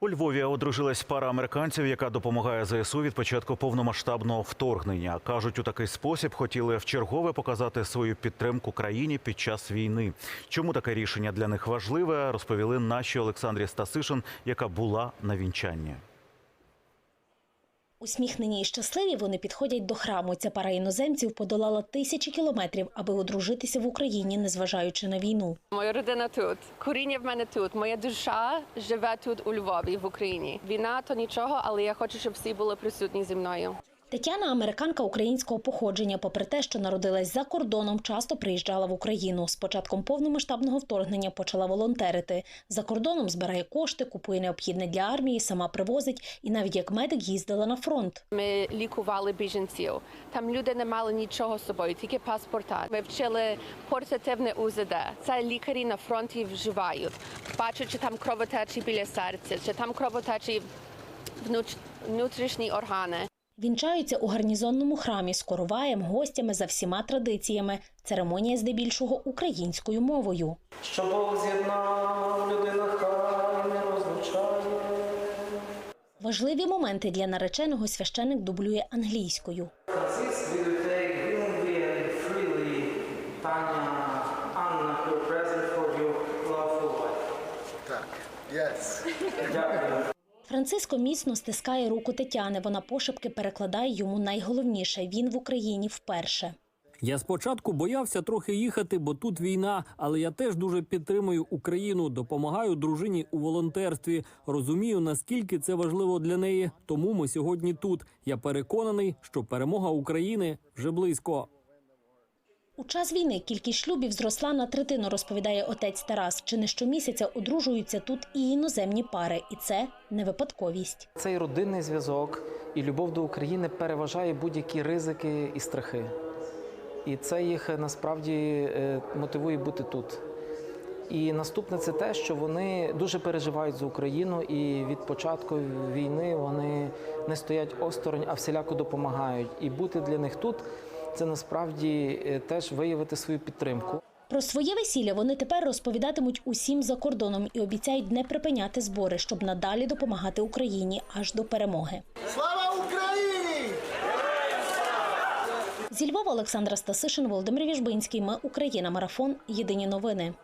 У Львові одружилась пара американців, яка допомагає ЗСУ від початку повномасштабного вторгнення. Кажуть, у такий спосіб хотіли вчергове показати свою підтримку країні під час війни. Чому таке рішення для них важливе, розповіли наші Олександрі Стасишин, яка була на вінчанні. Усміхнені і щасливі вони підходять до храму. Ця пара іноземців подолала тисячі кілометрів, аби одружитися в Україні, незважаючи на війну. Моя родина тут, коріння в мене тут. Моя душа живе тут у Львові, в Україні. Війна то нічого, але я хочу, щоб всі були присутні зі мною. Тетяна американка українського походження. Попри те, що народилась за кордоном, часто приїжджала в Україну. З початком повномасштабного вторгнення почала волонтерити. За кордоном збирає кошти, купує необхідне для армії, сама привозить і навіть як медик їздила на фронт. Ми лікували біженців. Там люди не мали нічого з собою, тільки паспорта. Ми вчили портативне УЗД. Це лікарі на фронті вживають. Бачать, чи там кровотечі біля серця, чи там кровотечі внутрішні органи. Вінчаються у гарнізонному храмі з короваєм, гостями за всіма традиціями. Церемонія здебільшого українською мовою. Що Бог з'єднав, людина хай не розлучає. Важливі моменти для нареченого священик дублює англійською. Так, yes. Дякую. Франциско міцно стискає руку Тетяни. Вона пошепки перекладає йому найголовніше. Він в Україні вперше. Я спочатку боявся трохи їхати, бо тут війна, але я теж дуже підтримую Україну, допомагаю дружині у волонтерстві. Розумію, наскільки це важливо для неї. Тому ми сьогодні тут. Я переконаний, що перемога України вже близько. У час війни кількість шлюбів зросла на третину, розповідає отець Тарас. Чи не щомісяця одружуються тут і іноземні пари, і це не випадковість. Цей родинний зв'язок і любов до України переважає будь-які ризики і страхи. І це їх е, насправді е, мотивує бути тут. І наступне це те, що вони дуже переживають за Україну, і від початку війни вони не стоять осторонь, а всіляко допомагають. І бути для них тут це насправді е, теж виявити свою підтримку. Про своє весілля вони тепер розповідатимуть усім за кордоном і обіцяють не припиняти збори, щоб надалі допомагати Україні аж до перемоги. Слава Україні! Зі Львова Олександра Стасишин, Володимир Віжбинський. Ми Україна. Марафон. Єдині новини.